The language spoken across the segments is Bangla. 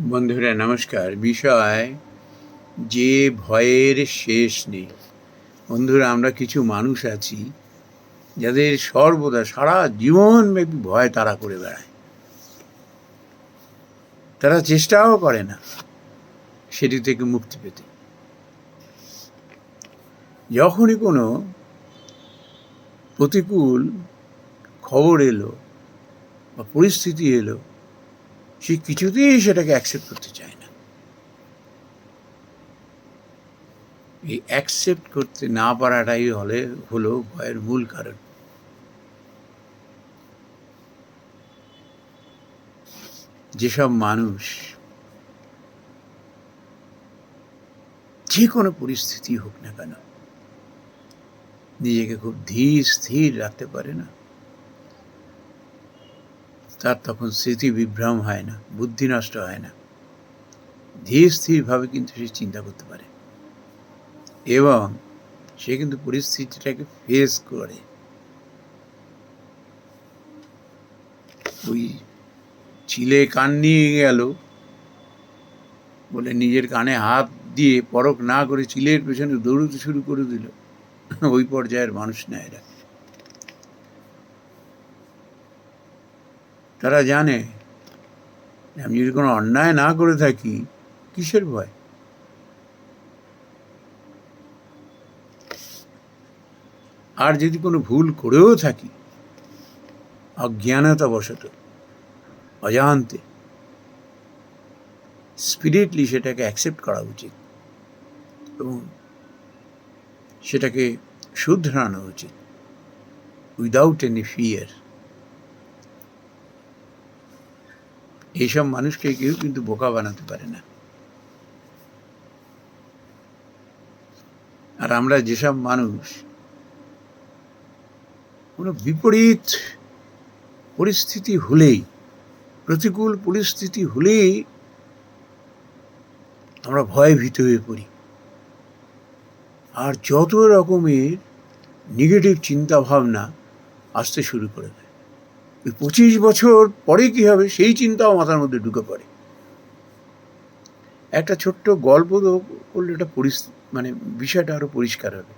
বন্ধুরা, নমস্কার। বিষয়, যে ভয়ের শেষ নেই। বন্ধুরা, আমরা কিছু মানুষ আছি, যাদের সর্বদা সারা জীবনব্যাপী ভয় তারা করে বেড়ায়। তারা চেষ্টাও করে না সেটি থেকে মুক্তি পেতে। যখনই কোনো প্রতিকূল খবর এলো বা পরিস্থিতি এলো সে কিছুতেই সেটাকে অ্যাকসেপ্ট করতে চায় না। এই অ্যাকসেপ্ট করতে না পারাটাই হলে, হলো ভয়ের মূল কারণ। যেসব মানুষ যে কোনো পরিস্থিতি হোক না কেন, নিজেকে খুব ধীর স্থির রাখতে পারে না। তার তখন স্মৃতি বিভ্রম হয় না, বুদ্ধি নষ্ট হয় না। ধীর স্থিরভাবে কিন্তু সে চিন্তা করতে পারে। এবং সে কিন্তু পরিস্থিতিটাকে ফেস করে। ওই চিলে কান নিয়ে গেল বলে নিজের কানে হাত দিয়ে পরক না করে চিলের পেছনে দৌড়তে শুরু করে দিল। ওই পর্যায়ের মানুষ না এরা। তারা জানে আমি যদি কোনো অন্যায় না করে থাকি, কিসের ভয়? আর যদি কোনো ভুল করেও থাকি, অজ্ঞানতাবশত, অজান্তে, স্পিরিটলি সেটাকে অ্যাকসেপ্ট করা উচিত এবং সেটাকে শুধরানো উচিত, উইদাউট এনি ফিয়ার। এইসব মানুষকে কেউ কিন্তু বোকা বানাতে পারে না। আর আমরা যেসব মানুষ, কোনো বিপরীত পরিস্থিতি হলেই, প্রতিকূল পরিস্থিতি হলেই আমরা ভয়ে ভীত হয়ে পড়ি। আর যত রকমের নেগেটিভ চিন্তা ভাবনা আসতে শুরু করে দেয়। পঁচিশ বছর পরে কি হবে সেই চিন্তাও মাথার মধ্যে ঢুকে পড়ে। একটা ছোট্ট গল্প করলে এটা মানে বিষয়টা আরও পরিষ্কার হবে।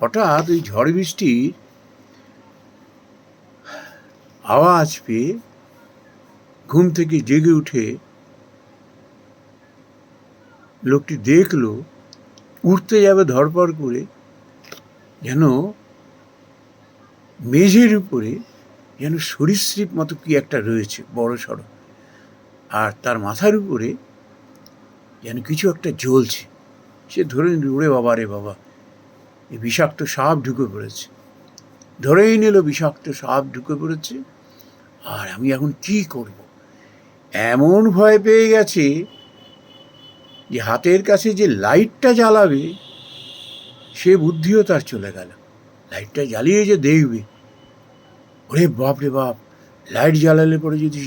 হঠাৎ ওই ঝড় বৃষ্টির আওয়াজ পেয়ে ঘুম থেকে জেগে উঠে লোকটি দেখল উঠতে যাবে ধরপড় করে, যেন মেঝের উপরে যেন সরীসৃপ মতো কি একটা রয়েছে, বড় সড়ো। আর তার মাথার উপরে যেন কিছু একটা জ্বলছে। সে ধরে ওরে বাবা রে বাবা এই বিষাক্ত সাপ ঢুকে পড়েছে। ধরেই নিল, বিষাক্ত সাপ ঢুকে পড়েছে। আর আমি এখন কি করব? এমন ভয় পেয়ে গেছে যে হাতের কাছে যে লাইটটা জ্বালাবে, সে বুদ্ধিও তার চলে গেল। লাইটটা জ্বালিয়ে যে দেখবে ওরে বাপ রে বাপ, লাইট জ্বালালে পরে যদি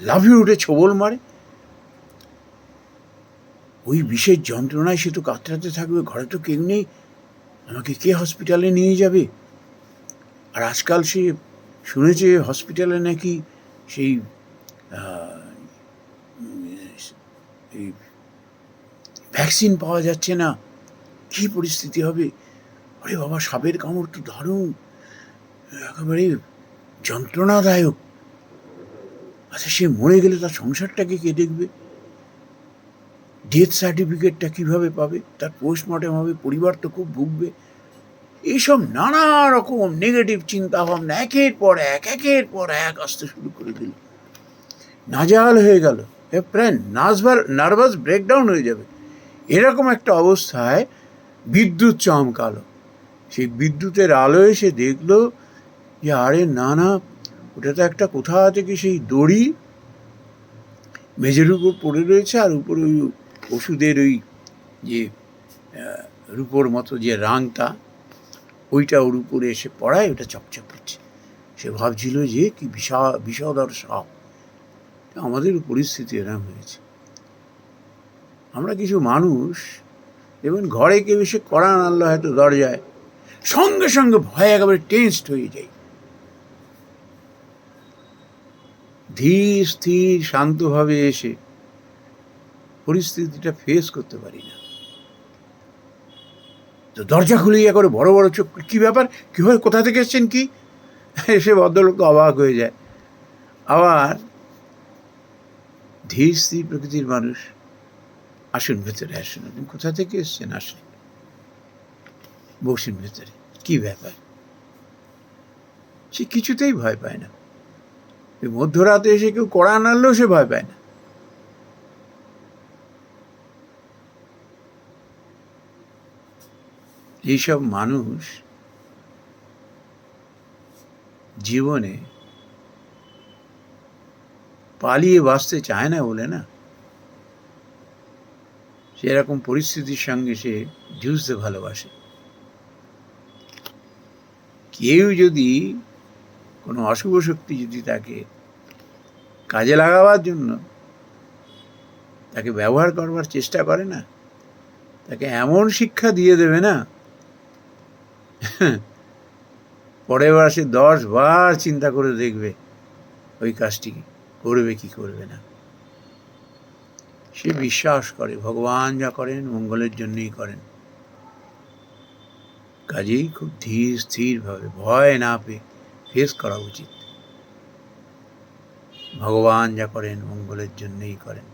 লাফিয়ে উঠে ছবল মারে? ওই বিশেষ যন্ত্রণায় সে তো কাতরাতে থাকবে, ঘরে তো কেউ নেই। আমাকে কে হসপিটালে নিয়ে যাবে? আর আজকাল সে শুনেছে হসপিটালে নাকি সেই ভ্যাকসিন পাওয়া যাচ্ছে না। কি পরিস্থিতি হবে? আরে বাবা, সাপের কামড় তো দারুণ। একেবারে যন্ত্রণাদায়ক। আচ্ছা সে মরে গেলে তার সংসারটাকে কে দেখবে? ডেথ সার্টিফিকেটটা কীভাবে পাবে? তার পোস্টমর্টেম হবে, পরিবার তো খুব ভুগবে। এইসব নানা রকম নেগেটিভ চিন্তা ভাবনা একের পর এক, একের পর এক আসতে শুরু করে দিল। নাজাল হয়ে গেল। প্রায় নার্ভাস নার্ভাস ব্রেকডাউন হয়ে যাবে। এরকম একটা অবস্থায় বিদ্যুৎ চমকালো। সেই বিদ্যুতের আলো এসে দেখল যে, আরে না না, ওটা তো একটা কোথা থেকে সেই দড়ি? মেঝের উপর পড়ে রয়েছে আর উপরে ওই ওষুধের ওই যে রূপোর মতো যে রাংটা, ওইটা ওর উপরে এসে পড়ায়, ওটা চকচক করছে। সে ভাবছিল যে, কি বিশাল বিষাদর সাপ। আমাদের পরিস্থিতি এরম হয়েছে। আমরা কিছু মানুষ এবং ঘরে কেউ এসে কড়া আনলো হয়তো দরজায়, সঙ্গে সঙ্গে ভয়ে একেবারে টেন্সড হয়ে যাই। ধীর, স্থির, শান্তভাবে এসে পরিস্থিতিটা ফেস করতে পারি না। তো দরজা খুলে ইয়ে করে বড় বড় চোখ কী ব্যাপার? কি হয় কোথা থেকে এসছেন কি? এসে ভদ্রলোক অবাক হয়ে যায়। আবার ধীর, স্থির প্রকৃতির মানুষ আসুন ভেতরে, আসুন। আপনি কোথা থেকে এসছেন? আসুন। বসুন ভেতরে। কি ব্যাপার? সে কিছুতেই ভয় পায় না। মধ্যরাতে এসে কেউ কড়া আনালেও সে ভয় পায় না। এইসব মানুষ জীবনে পালিয়ে বাঁচতে চায় না বলে না। সেরকম পরিস্থিতির সঙ্গে সে যুঝতে ভালোবাসে। কেউ যদি কোনো অশুভ শক্তি যদি তাকে কাজে লাগাবার জন্য তাকে ব্যবহার করবার চেষ্টা করে না, তাকে এমন শিক্ষা দিয়ে দেবে না, পরের বার সে দশ বার চিন্তা করে দেখবে ওই কাজটি করবে কি করবে না। সে বিশ্বাস করে, ভগবান যা করেন মঙ্গলের জন্যই করেন। কাজেই খুব ধীর স্থিরভাবে ভয় না পেয়ে ফেস করা উচিত। ভগবান যা করেন, মঙ্গলের জন্যই করেন।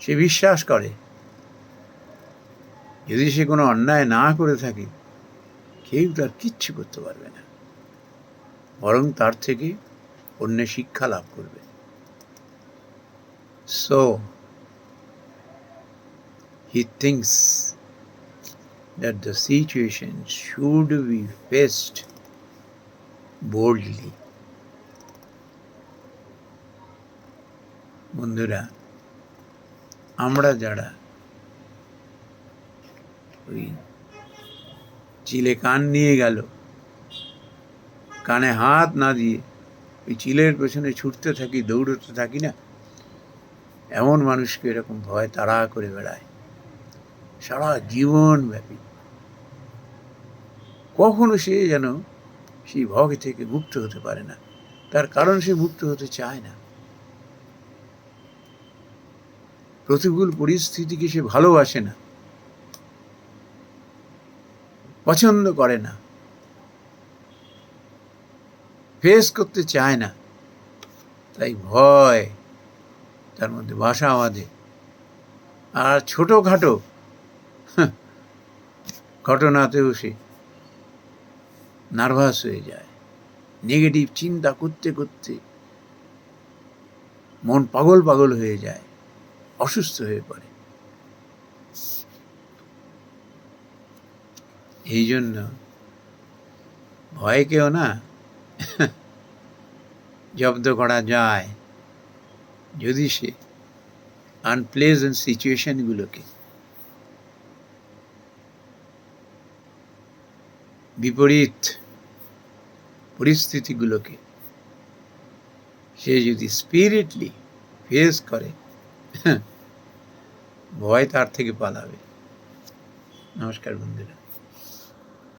সে বিশ্বাস করে। যদি সে কোনো অন্যায় না করে থাকে, কেউ তার কিচ্ছু করতে পারবে না। বরং তার থেকে অন্য শিক্ষা লাভ করবে। So he thinks that the situation should be faced boldly. বন্ধুরা, আমরা যারা ওই চিলে কান নিয়ে গেল, কানে হাত না দিয়ে ওই চিলের পেছনে ছুটতে থাকি, দৌড়তে থাকি না, এমন মানুষকে এরকম ভয় তাড়া করে বেড়ায় সারা জীবন ব্যাপী কখনো সে যেন সেই ভয় থেকে মুক্ত হতে পারে না। তার কারণ সে মুক্ত হতে চায় না। প্রতিকূল পরিস্থিতিকে সে ভালোবাসে না। পছন্দ করে না। ফেস করতে চায় না। তাই ভয়, তার মধ্যে বাসা বাঁধে। আর ছোটোখাটো ঘটনাতেও সে নার্ভাস হয়ে যায়। নেগেটিভ চিন্তা করতে করতে মন পাগল পাগল হয়ে যায়, অসুস্থ হয়ে পড়ে। এই জন্য ভয়কেও না। জব্দ করা যায়। যদি সে আনপ্লেজেন্ট সিচুয়েশনগুলোকে বিপরীত পরিস্থিতিগুলোকে সে যদি স্পিরিটলি ফেস করে ভয় তার থেকে পালাবে। নমস্কার বন্ধুরা।